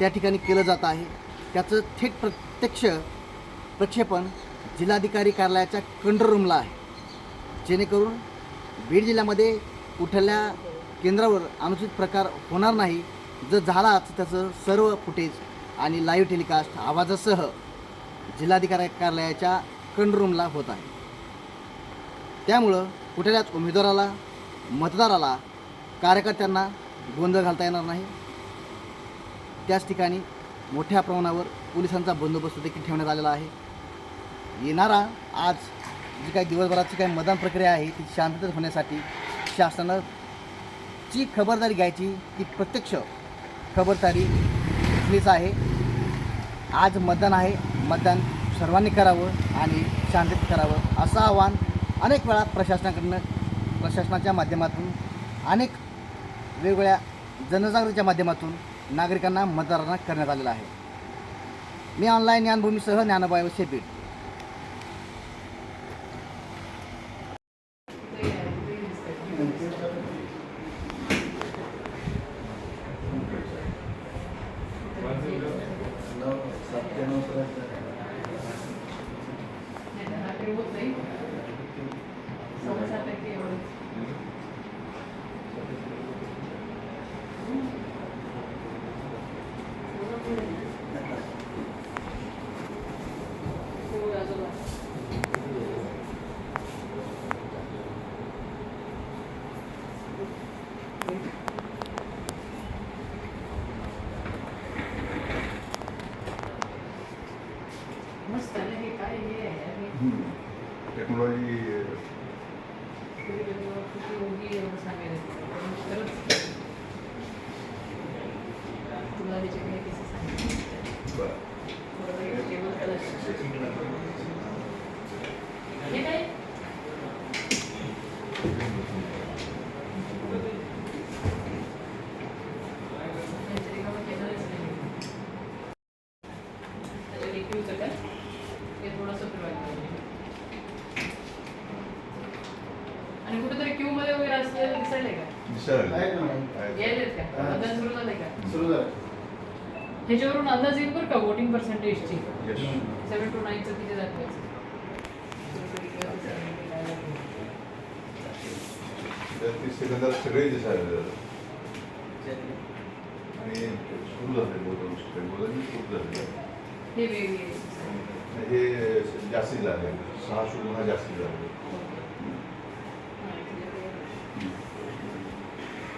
त्या ठिकाणी केलं जात आहे. त्याचं थेट प्रत्यक्ष प्रक्षेपण जिल्हाधिकारी कार्यालयाच्या कंट्रोल रूमला आहे. जेणेकरून बीड जिल्ह्यामध्ये कुठल्या केंद्रावर अनुचित प्रकार होणार नाही. जर झालाच त्याचं सर्व फुटेज आणि लाईव्ह टेलिकास्ट आवाजासह जिल्हाधिकारी कार्यालयाच्या कंट्रोल रूमला होत आहे. त्यामुळं कुठल्याच उमेदवाराला मतदाराला कार्यकर्त्यांना गोंधळ घालता येणार नाही. त्याच ठिकाणी मोठ्या प्रमाणावर पोलिसांचा बंदोबस्त देखील ठेवण्यात आलेला आहे. येणारा आज जी काही दिवसभराची काही मतदान प्रक्रिया आहे ती शांततेत होण्यासाठी शासनानं जी खबरदारी घ्यायची ती प्रत्यक्ष खबरदारी घेतलीच आहे. आज मतदान आहे. मतदान सर्वांनी करावं आणि शांततेत करावं असं आव्हान अनेक वेळा प्रशासनाकडनं प्रशासनाच्या माध्यमातून अनेक वेगवेगळ्या जनजागृतीच्या माध्यमातून नागरिकांना मतदारांना करण्यात आलेला आहे मी ऑनलाईन ज्ञानभूमीसह ज्ञानोबाई वसे आहे हे काय हे आहे हे टेक्नॉलॉजी किती मुलगी एवढं सांगायला खरंच तुला त्याचे काही किस्से सांगितले थोडं वेळ टेबल कलर हे काय त्यांच्या रिकामं केलंच नाही. त्याच्यात एक use आहे. हे थोडंसं पाहिजे. आणि कुठेतरी क्यू मध्ये वगैरे असलेलं दिसायलंय का? यायलेत का? मतदान सुरू झालंय का? सुरू झालं ह्याच्यावरून अंदाज येईल बरं का वोटिंग पर्सेंटेजची Yes. सेवन टू नाईनचं किती दाखवायचं तीस सेकंदात सगळे दिसायला आणि सुरू झाले बोलून सुरू झाले हे वेगळे हे जास्ती झाले. सहा शून्य हा जास्ती झाले.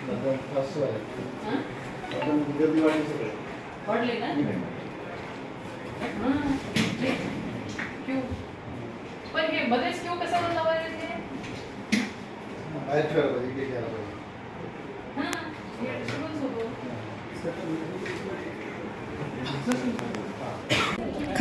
मतदान फास्ट आहे हां? मतदान गर्दी वाढली सगळं. वाढले ना हां. हे. क्यू. पण हे बरेच क्यू कशावर लावायला ते बाहेर ठेवायला पाहिजे इकडे घ्यायला पाहिजे. हां हे सुरूच होतो